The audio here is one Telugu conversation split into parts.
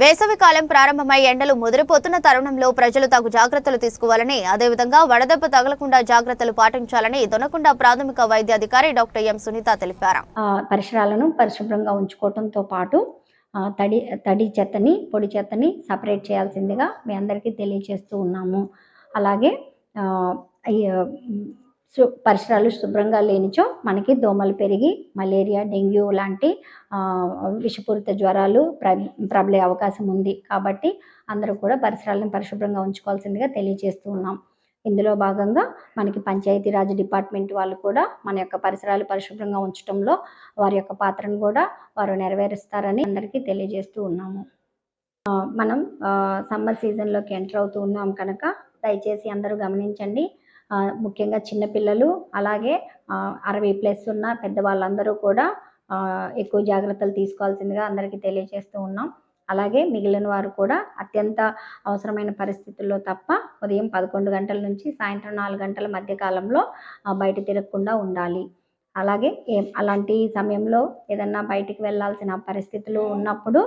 వేసవికాలం ప్రారంభమై ఎండలు ముదిరిపోతున్న తరుణంలో ప్రజలు తగు జాగ్రత్తలు తీసుకోవాలని అదేవిధంగా వడదెబ్బ తగలకుండా జాగ్రత్తలు పాటించాలని దొనకొండ ప్రాథమిక వైద్య అధికారి డాక్టర్ ఎం సునీత తెలిపారు. పరిసరాలను పరిశుభ్రంగా ఉంచుకోవడంతో పాటు తడి తడి చెత్తని పొడి చెత్తని సపరేట్ చేయాల్సిందిగా మీ అందరికీ తెలియజేస్తూ ఉన్నాము. అలాగే పరిసరాలు శుభ్రంగా లేనిచో మనకి దోమలు పెరిగి మలేరియా డెంగ్యూ లాంటి విషపూరిత జ్వరాలు ప్ర ప్రబలే అవకాశం ఉంది. కాబట్టి అందరూ కూడా పరిసరాలను పరిశుభ్రంగా ఉంచుకోవాల్సిందిగా తెలియజేస్తూ ఉన్నాం. ఇందులో భాగంగా మనకి పంచాయతీరాజ్ డిపార్ట్మెంట్ వాళ్ళు కూడా మన యొక్క పరిసరాలు పరిశుభ్రంగా ఉంచడంలో వారి యొక్క పాత్రను కూడా వారు నెరవేరుస్తారని అందరికీ తెలియజేస్తూ ఉన్నాము. మనం సమ్మర్ సీజన్లోకి ఎంటర్ అవుతూ ఉన్నాం కనుక దయచేసి అందరూ గమనించండి. ముఖ్యంగా చిన్నపిల్లలు అలాగే అరవై ప్లస్ ఉన్న పెద్దవాళ్ళందరూ కూడా ఎక్కువ జాగ్రత్తలు తీసుకోవాల్సిందిగా అందరికీ తెలియజేస్తూ ఉన్నాం. అలాగే మిగిలిన వారు కూడా అత్యంత అవసరమైన పరిస్థితుల్లో తప్ప ఉదయం పదకొండు గంటల నుంచి సాయంత్రం నాలుగు గంటల మధ్య కాలంలో బయట తిరగకుండా ఉండాలి. అలాగే అలాంటి సమయంలో ఏదన్నా బయటికి వెళ్ళాల్సిన పరిస్థితులు ఉన్నప్పుడు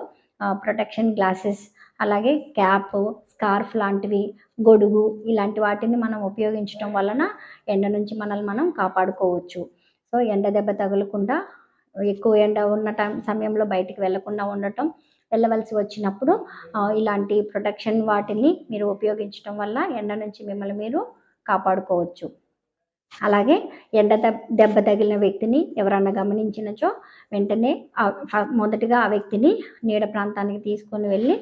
ప్రొటెక్షన్ గ్లాసెస్ అలాగే క్యాప్ స్కార్ఫ్ లాంటివి గొడుగు ఇలాంటి వాటిని మనం ఉపయోగించడం వలన ఎండ నుంచి మనల్ని మనం కాపాడుకోవచ్చు. సో ఎండ దెబ్బ తగలకుండా ఎక్కువ ఎండ ఉన్న టైం సమయంలో బయటికి వెళ్ళకుండా ఉండటం వెళ్ళవలసి వచ్చినప్పుడు ఇలాంటి ప్రొటెక్షన్ వాటిని మీరు ఉపయోగించడం వల్ల ఎండ నుంచి మిమ్మల్ని మీరు కాపాడుకోవచ్చు. అలాగే ఎండ దెబ్- దెబ్బ తగిలిన వ్యక్తిని ఎవరన్నా గమనించినచో వెంటనే మొదటగా మొదటిగా ఆ వ్యక్తిని నీడ ప్రాంతానికి తీసుకొని వెళ్ళి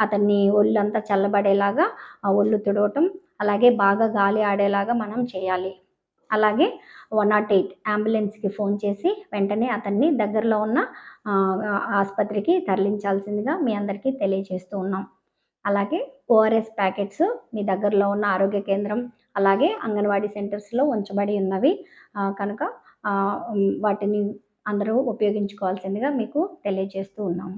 అతన్ని ఒళ్ళంతా చల్లబడేలాగా ఆ ఒళ్ళు తుడవటం అలాగే బాగా గాలి ఆడేలాగా మనం చేయాలి. అలాగే వన్ నాట్ ఎయిట్ అంబులెన్స్కి ఫోన్ చేసి వెంటనే అతన్ని దగ్గరలో ఉన్న ఆసుపత్రికి తరలించాల్సిందిగా మీ అందరికీ తెలియజేస్తూ ఉన్నాం. అలాగే ఓఆర్ఎస్ ప్యాకెట్స్ మీ దగ్గరలో ఉన్న ఆరోగ్య కేంద్రం అలాగే అంగన్వాడీ సెంటర్స్లో ఉంచబడి ఉన్నవి. కనుక వాటిని అందరూ ఉపయోగించుకోవాల్సిందిగా మీకు తెలియజేస్తూ ఉన్నాము.